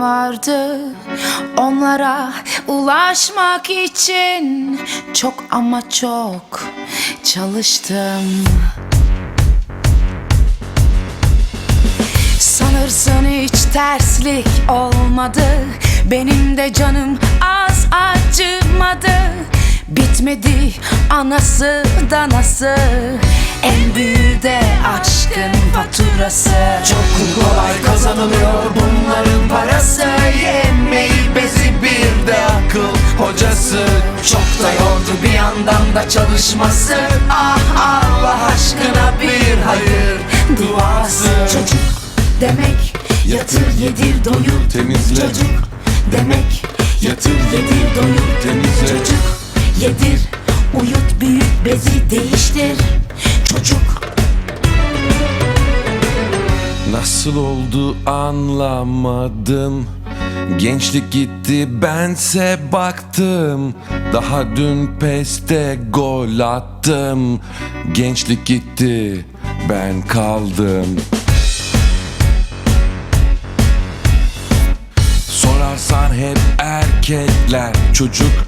vardı. Onlara ulaşmak için Çok ama çok çalıştım. Sanırsın hiç terslik olmadı. Benim de canım az acımadı. Bitmedi anası danası. En büyüğü de aşkın faturası Çok kolay kazanılıyor bunların parası. Yemeği bezi bir de akıl hocası. Çok da yordu bir yandan da çalışması. Ah Allah aşkına bir hayır duası. Çocuk demek yatır yedir doyur. Temizle. Çocuk demek yatır yedir doyur. Temizle. Çocuk yedir uyut büyüt bezi değiştir Nasıl oldu anlamadım. Gençlik gitti bense baktım. Daha dün peste gol attım. Gençlik gitti ben kaldım. Sorarsan hep erkekler çocuk.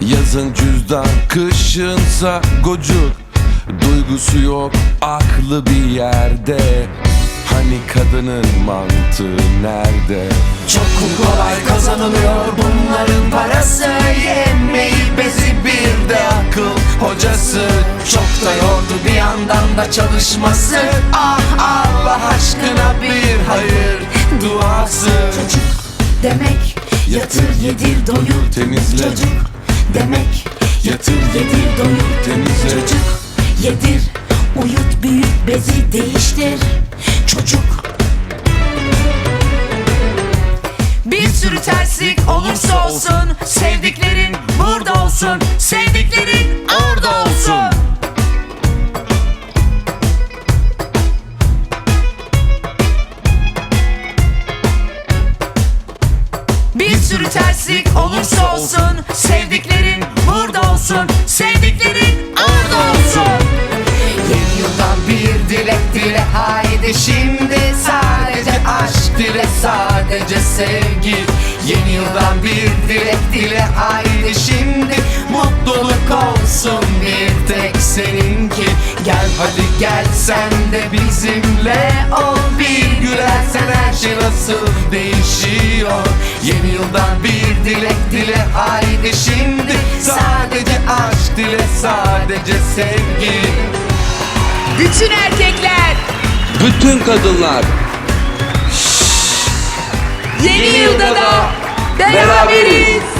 Yazın cüzdan kışınsa gocuk. Duygusu yok aklı bir yerde Hani kadının mantığı nerede? Çok kolay kazanılıyor bunların parası. Yemeği bezi bir de akıl hocası. Çok da yordu bir yandan da çalışması. Ah Allah aşkına bir hayır duası. Çocuk demek yatır yedir doyur Temizle. Çocuk demek yatır yedir doyur Temizle. Çocuk yedir uyut büyüt bezi değiştir Çocuk. Bir sürü terslik olursa olsun Sevdiklerin burada olsun Sevdiklerin orada olsun. Bir sürü terslik olursa olsun Sevdiklerin burada olsun Sevdiklerin sadece sevgi. Yeni yıldan bir dilek dile haydi şimdi. Mutluluk olsun bir tek seninki. Gel hadi gel sen de bizimle ol. Bir gülersen her şey nasıl değişiyor? Yeni yıldan bir dilek dile haydi şimdi. Sadece aşk dile sadece sevgi. Bütün erkekler. Bütün kadınlar yeni yılda da beraberiz